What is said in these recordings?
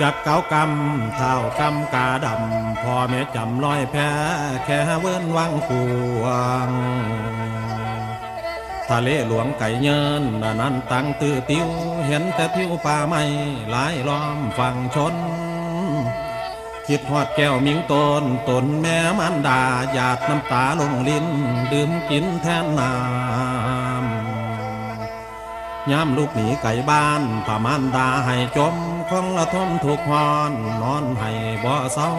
จักเก้ากำเท้ากำกาดำพ่อแม่จำลอยแพ้แค่เวิ้นวังกวงทะเลหลวงไก่เยินนานั้นตั้งตื้อติ้วเห็นแต่ผิวป่าไม้หลายล้อมฝั่งชน คิดฮอดแก้วมิงตนตนแม่มันดาหยาดน้ำตาลงลิ้น ดื่มกินแทนน้ำ ย้ำลูกหนีไก่บ้านป่ามันดาให้จมคงละทมถูกหอนนอนให้บ่เศร้า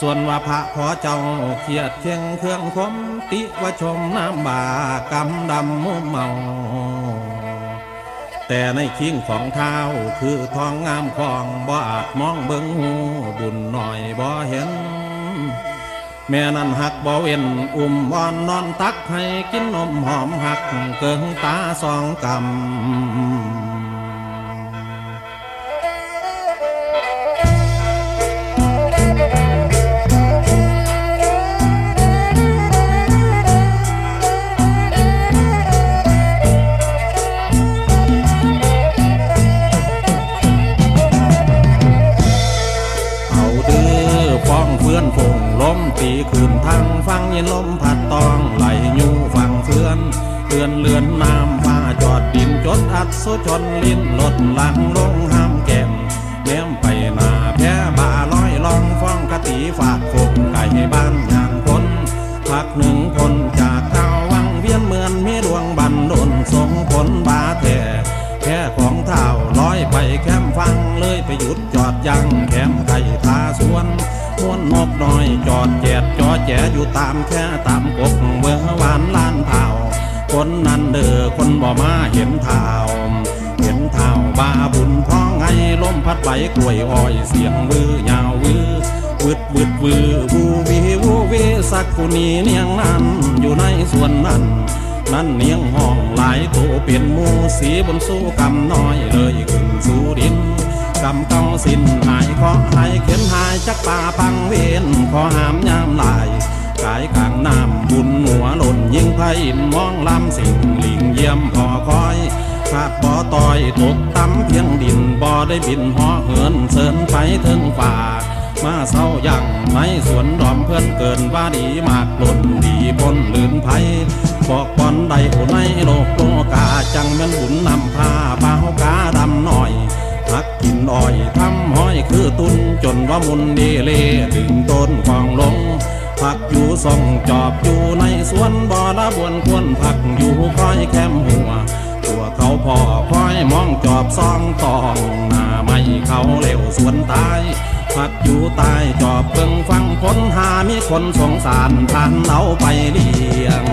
ส่วนว่าพระขอเจ้าเขียดเคียงเครื่องคมติว่าชมน้ำบากำดำมุมเมา แต่ในคิงของเท้าคือทองงามของบ่อาจมองเบิงหูบุญหน่อยบ่เห็น แม่นั้นหักบ่เว้นอุ้มวอนนอนตักให้กินนมหอมหักเกิงตาสองกำ ล้มตีคืนทางฟังเย็นลมพัดตองไหลอยู่ฟังเพื่อนเตือนเลือนน้ำฟ้าจอดดินจดอัดสุชนลิ้นลดหลังลงห้ามแก้มแม้มไปนาแพ้บาลอยลองฟ้องคติฝากคงไก่บ้านงานคนพักหนึ่งคนจากเก้าวังเวียนเหมือนมีดวงบันดลส่งผลบาแท่แค่ของเท้าลอยไปแคมฟังเลยไปหยุดจอดยังแคมไก่ทาสวน ม้วนนกน้อยจอดแจดจอแจอยู่ตามแค่ตามกกเมื่อวานล้านเท้าคนนั้นเด้อคนบ่มาเห็นเท้าเห็นเท้าบาบุญพ้องไงลมพัดไปกล้วยอ้อยเสียงวือยาววือวืดวืดวือวูวีวูวีสักกุนีเนียงนั้นอยู่ในส่วนนั้นนั่นเนียงห้องหลายตัวเปลี่ยนมูสีบนสู้กำน้อยเลยขึ้นสู่ดิน กำเก้าสิ้นหายขอหายเข็นหายจักป่าปังเวนขอหามยามลายกายกลางน้ำบุญหัวหล่นยิงไพ่มองลำสิ่งหลิงเยี่ยมพอคอยขาดบ่อต่อยตกต่ำเพียงดินบ่ได้บินหอเหินเสินไปถึงป่ามาเศร้ายังไม่สวนดอมเพื่อนเกินว่าดีมากหล่นดีบนลื่นไผบอกบอนใดโอในโลกโลกาจังแม่นบุญนำพาเปล่ากา คือตุนจนว่ามุนดีเลถึงต้นควางลงผักอยู่ส่องจอบอยู่ในสวนบ่อละบวนควรผักอยู่คอยแคมหัว ตัวเขาพ่อคอยมองจอบซองตองหน้าไม่เขาเร็วสวนตายพักอยู่ใต้จอบเบิ่งฟังคนหามีคนสงสารท่านเอาไปเลี้ยง